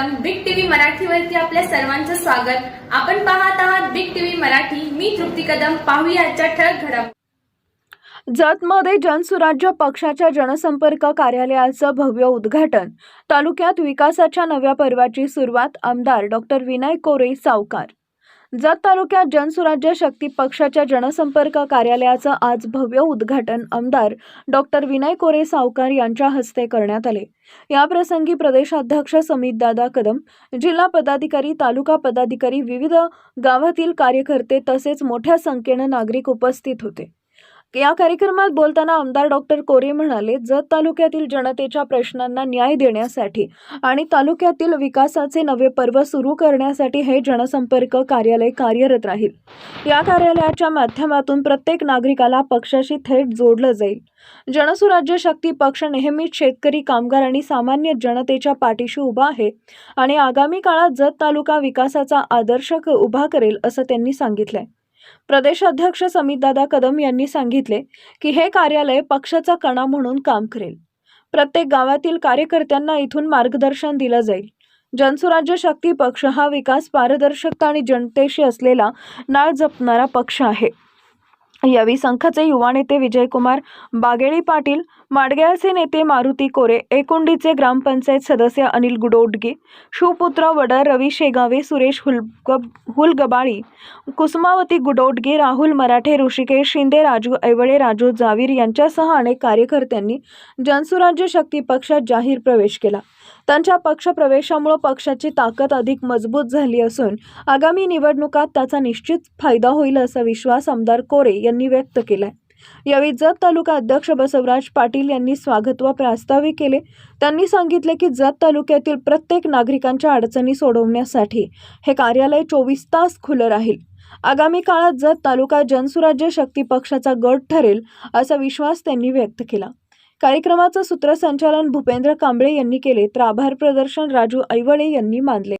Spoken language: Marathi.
सर्वप्रथम बिग टीव्ही मराठीवरती आपल्या सर्वांचं स्वागत. आपण पाहत आहात बिग टीव्ही मराठी. मी तृप्ती कदम. पाहूया आजच्या ठळक घडामोडी जतमध्ये जनसुराज्य पक्षाच्या जनसंपर्क कार्यालयाचं भव्य उद्घाटन. तालुक्यात विकासाच्या नव्या पर्वाची सुरुवात आमदार डॉक्टर विनय कोरे सावकार. जत तालुक्यात जनसुराज्य शक्ती पक्षाच्या जनसंपर्क कार्यालयाचं आज भव्य उद्घाटन. आमदार डॉक्टर विनय कोरे सावकार यांच्या हस्ते करण्यात आले. याप्रसंगी प्रदेशाध्यक्ष समितदादा कदम जिल्हा पदाधिकारी तालुका पदाधिकारी विविध गावातील कार्यकर्ते तसेच मोठ्या संख्येनं नागरिक उपस्थित होते. या कार्यक्रमात बोलताना आमदार डॉक्टर कोरे म्हणाले जत तालुक्यातील जनतेच्या प्रश्नांना न्याय देण्यासाठी आणि तालुक्यातील विकासाचे नवे पर्व सुरू करण्यासाठी हे जनसंपर्क कार्यालय कार्यरत राहील. या कार्यालयाच्या माध्यमातून प्रत्येक नागरिकाला पक्षाशी थेट जोडलं जाईल. जनसुराज्य शक्ती पक्ष नेहमीच शेतकरी कामगार आणि सामान्य जनतेच्या पाठीशी उभा आहे आणि आगामी काळात जत तालुका विकासाचा आदर्श उभा करेल असं त्यांनी सांगितलंय. प्रदेशाध्यक्ष समितदादा कदम यांनी सांगितले की हे कार्यालय पक्षाचा कणा म्हणून काम करेल. प्रत्येक गावातील कार्यकर्त्यांना इथून मार्गदर्शन दिलं जाईल. जनसुराज्य शक्ती पक्ष हा विकास पारदर्शकता आणि जनतेशी असलेला नाळ जपणारा पक्ष आहे. यावेळी संघाचे युवा नेते विजयकुमार बागेळी पाटील माडग्याचे नेते मारुती कोरे एकुंडीचे ग्रामपंचायत सदस्य अनिल गुडोडगे शिवपुत्र वडर रवी शेगावे सुरेश हुलगब हुलगबाळी कुसुमावती गुडोडगे राहुल मराठे ऋषिकेश शिंदे राजू ऐवळे राजू जावीर यांच्यासह अनेक कार्यकर्त्यांनी जनसुराज्य शक्ती पक्षात जाहीर प्रवेश केला. त्यांच्या पक्षप्रवेशामुळे पक्षाची ताकद अधिक मजबूत झाली असून आगामी निवडणुकात त्याचा निश्चित फायदा होईल असा विश्वास आमदार कोरे यांनी व्यक्त केलाय. यावेळी जत तालुका अध्यक्ष बसवराज पाटील यांनी स्वागत व प्रास्ताविक केले. त्यांनी सांगितले की जत तालुक्यातील प्रत्येक नागरिकांच्या अडचणी सोडवण्यासाठी हे कार्यालय चोवीस तास खुलं राहील. आगामी काळात जत तालुका जनसुराज्य शक्ती पक्षाचा गट ठरेल असा विश्वास त्यांनी व्यक्त केला. कार्यक्रमाचं सूत्रसंचालन भूपेंद्र कांबळे यांनी केले तर आभार प्रदर्शन राजू ऐवळे यांनी मानले.